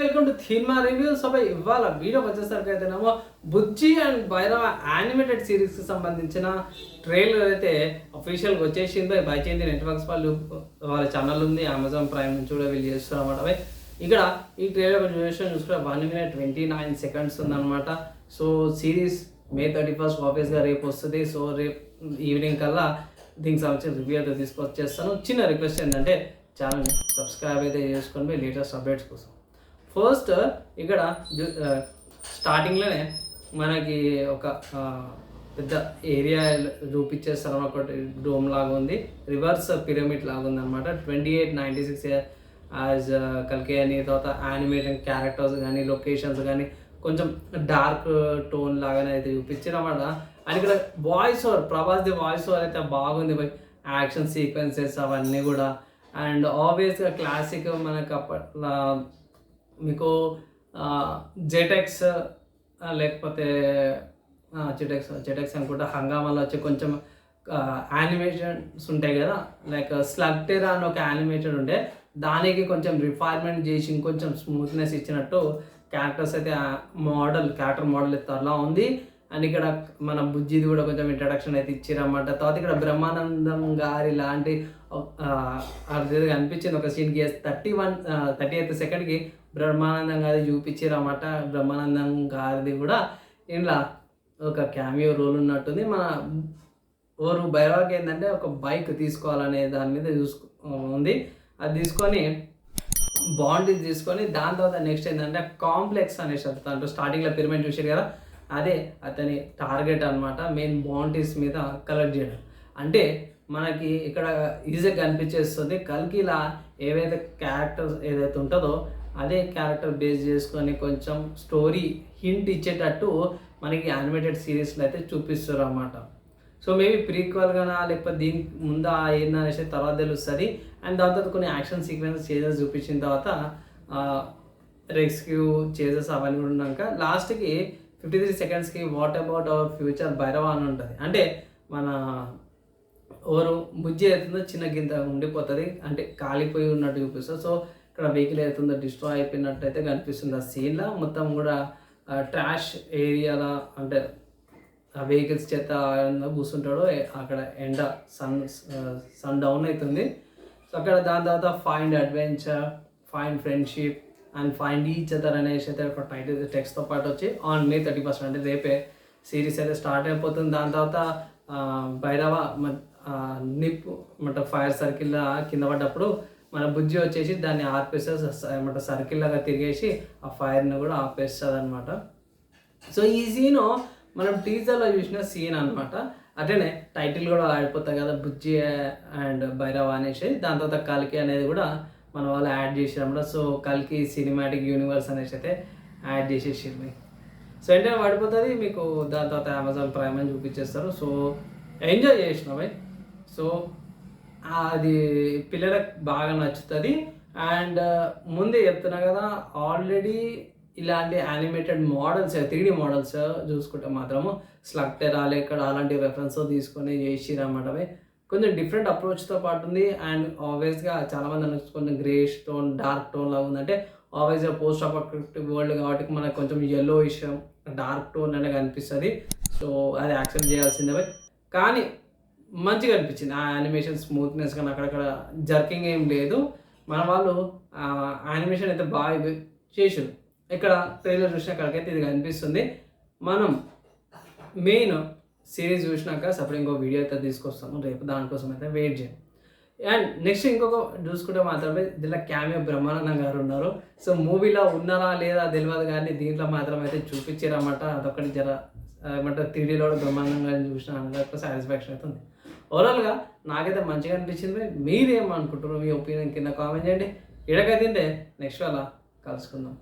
Welcome to థీమా reviews. సభ ఇవాళ వీడియోకి వచ్చేసరికి అయితేనేమో బుజ్జి అండ్ భైరవ యానిమేటెడ్ సిరీస్కి సంబంధించిన ట్రైలర్ అయితే అఫీషియల్గా వచ్చేసింది. బైచేంది నెట్వర్క్స్ వాళ్ళు వాళ్ళ ఛానల్ ఉంది అమెజాన్ ప్రైమ్ నుంచి కూడా వీళ్ళు చేస్తున్నారు అనమాట ఇక్కడ ఈ ట్రైలర్ డ్యూరేషన్ చూసుకుంటే one minute twenty nine seconds ఉందన్నమాట. So series May thirty first ఆఫీస్గా రేపు వస్తుంది. సో రేపు ఈవినింగ్ కల్లా దీనికి సంబంధించిన రివ్యూ అయితే తీసుకొచ్చేస్తాను. చిన్న రిక్వెస్ట్ ఏంటంటే ఛానల్ సబ్స్క్రైబ్ అయితే చేసుకోండి. లేటెస్ట్ అప్డేట్స్ కోసం. ఫస్ట్ ఇక్కడ స్టార్టింగ్లోనే మనకి ఒక పెద్ద ఏరియా చూపించేస్తారు ఒకటి డోమ్ లాగా ఉంది. రివర్స్ పిరమిడ్ లాగా ఉంది అనమాట twenty eight ninety six as కలికే అని తర్వాత యానిమేషన్ క్యారెక్టర్స్ కానీ లొకేషన్స్ కానీ కొంచెం డార్క్ టోన్ లాగానే అయితే చూపించిన అన్నమాట అండ్ ఇక్కడ voice over Prabhas the voice over అయితే బాగుంది బై. యాక్షన్ సీక్వెన్సెస్ అవన్నీ కూడా. అండ్ ఆబ్వియస్గా క్లాసిక్ మనకు అప్పట్లో మీకు జెటెక్స్ లేకపోతే జెటెక్స్ జెటెక్స్ అనుకుంటా హంగామాలో వచ్చి కొంచెం యానిమేషన్స్ ఉంటాయి కదా లైక్ స్లగ్టెరా అని ఒక యానిమేషన్ ఉండే దానికి కొంచెం రిఫైన్మెంట్ చేసి ఇంకొంచెం స్మూత్నెస్ ఇచ్చినట్టు క్యారెక్టర్స్ అయితే మోడల్ క్యారెక్టర్ మోడల్ అయితే అలా ఉంది. అండ్ ఇక్కడ మన బుజ్జిది కూడా కొంచెం ఇంట్రడక్షన్ అయితే ఇచ్చిరన్నమాట. తర్వాత ఇక్కడ బ్రహ్మానందం గారి లాంటి అది కనిపించింది. ఒక సీన్కి థర్టీ వన్ థర్టీ ఎయిత్ సెకండ్కి బ్రహ్మానందం గారి చూపించారన్నమాట. బ్రహ్మానందం గారిది కూడా ఇంట్లో ఒక క్యామియో రోల్ ఉన్నట్టుంది. మన ఓరు భైరవకి ఏంటంటే ఒక బైక్ తీసుకోవాలనే దాని మీద చూసుకో ఉంది. అది తీసుకొని బాండీ తీసుకొని దాని తర్వాత నెక్స్ట్ ఏంటంటే కాంప్లెక్స్ అనేసి అంటారు. స్టార్టింగ్లో పిరమిడ్ చూసారు కదా? అదే అతని టార్గెట్ అన్నమాట. మెయిన్ బాండీస్ మీద కలెక్ట్ చేయడం. అంటే మనకి ఇక్కడ ఈజీగా కనిపించేస్తుంది. కల్కిలా ఏవైతే క్యారెక్టర్స్ ఏదైతే ఉంటుందో అదే క్యారెక్టర్ బేస్ చేసుకొని కొంచెం స్టోరీ హింట్ ఇచ్చేటట్టు మనకి యానిమేటెడ్ సిరీస్లో అయితే చూపిస్తారు అన్నమాట సో మేబీ ప్రీక్వల్గానా లేకపోతే దీనికి ముందా ఏందా అనేసి తర్వాత తెలుస్తుంది. అండ్ దాని తర్వాత కొన్ని యాక్షన్ సీక్వెన్స్ చేజెస్ చూపించిన తర్వాత రెస్క్యూ చేజెస్ అవన్నీ కూడా ఉన్నాక లాస్ట్కి fifty three సెకండ్స్కి what about our future Bhairava అని ఉంటుంది. అంటే మన ఎవరు బుజ్జి అవుతుందో చిన్న గింత ఉండిపోతుంది. అంటే కాలిపోయి ఉన్నట్టు చూపిస్తుంది సో ఇక్కడ వెహికల్ అవుతుందో డిస్ట్రాయ్ అయిపోయినట్టు అయితే కనిపిస్తుంది. ఆ సీన్లో మొత్తం కూడా ట్రాష్ ఏరియాలో అంటే ఆ వెహికల్స్ చేత కూర్చుంటాడో కూర్చుంటాడు అక్కడ ఎండ సన్ సన్ డౌన్ అవుతుంది. సో అక్కడ దాని తర్వాత find adventure find friendship and find each other అనేసి అయితే ఒక టైటిల్ టెక్స్ట్తో పాటు వచ్చి ఆన్ మే థర్టీ ఫస్ట్ అంటే రేపే సిరీస్ అయితే స్టార్ట్ అయిపోతుంది. దాని తర్వాత భైరవ మ- అంటే ఫైర్ సర్కిల్ కింద పడ్డప్పుడు మన బుజ్జి వచ్చేసి దాన్ని ఆర్పేస్తుంది ఏమంటారు సర్కిల్ లాగా తిరిగేసి ఆ ఫైర్ని కూడా ఆపేస్తుంది అనమాట సో ఈ సీన్ మనం టీజర్లో చూసిన సీన్ అనమాట అట్లనే టైటిల్ కూడా ఆడిపోతాయి కదా బుజ్జి అండ్ భైరవ అనేసి. దాని తర్వాత కల్కి అనేది కూడా మన వాళ్ళు యాడ్ చేసారన్నమాట సో కల్కి సినిమాటిక్ యూనివర్స్ అనేసి అయితే యాడ్ చేసేసింది. సో ఏంటంటే పడిపోతుంది మీకు దాని తర్వాత అమెజాన్ ప్రైమ్ అని చూపించేస్తారు. సో ఎంజాయ్ చేసినావే సో అది పిల్లలకు బాగా నచ్చుతుంది. అండ్ ముందే చెప్తున్నా కదా ఆల్రెడీ ఇలాంటి యానిమేటెడ్ మోడల్స్ త్రీ మోడల్స్ చూసుకుంటే మాత్రము స్లక్టెరా ఇక్కడ అలాంటి రెఫరెన్స్ తీసుకొని చేసిరన్నమాట కొంచెం డిఫరెంట్ అప్రోచ్తో పాటు ఉంది. అండ్ ఆబ్వియస్గా చాలామంది అనొచ్చు కొంచెం గ్రే టోన్ డార్క్ టోన్ లాగా ఉందంటే ఆబ్వియస్గా పోస్ట్ అపోక్రిప్టివ్ వరల్డ్ కాబట్టి మనకు కొంచెం ఎల్లో ఇష్టం డార్క్ టోన్ అనేది కనిపిస్తుంది. సో అది యాక్సెప్ట్ చేయాల్సిందే. కానీ మంచిగా అనిపించింది. ఆ యానిమేషన్ స్మూత్నెస్ కానీ అక్కడక్కడ జర్కింగ్ ఏం లేదు. మన వాళ్ళు యానిమేషన్ అయితే బాగా చేసారు ఇక్కడ ట్రైలర్ చూసినాకైతే ఇది కనిపిస్తుంది. మనం మెయిన్ సిరీస్ చూసినాక సపరేట్ ఇంకో వీడియో అయితే తీసుకొస్తాము. రేపు దానికోసం అయితే వెయిట్ చేయండి అండ్ నెక్స్ట్ ఇంకొక చూసుకుంటే మాత్రమే దీంట్లో క్యామియో బ్రహ్మానందం గారు ఉన్నారు. సో మూవీలో ఉన్నారా లేదా తెలియదు కానీ దీంట్లో మాత్రం అయితే చూపించారన్నమాట. అదొకటి జర ఏమంటారు త్రీడీలో బ్రహ్మానందం గారిని చూసిన అందరికీ సాటిస్ఫాక్షన్ అవుతుంది ఓవరాల్గా నాకైతే మంచిగా అనిపించింది మీరేమనుకుంటున్నారు మీ ఒపీనియన్ కింద కామెంట్ చేయండి. ఇడకైతే నెక్స్ట్ అలా కలుసుకుందాం.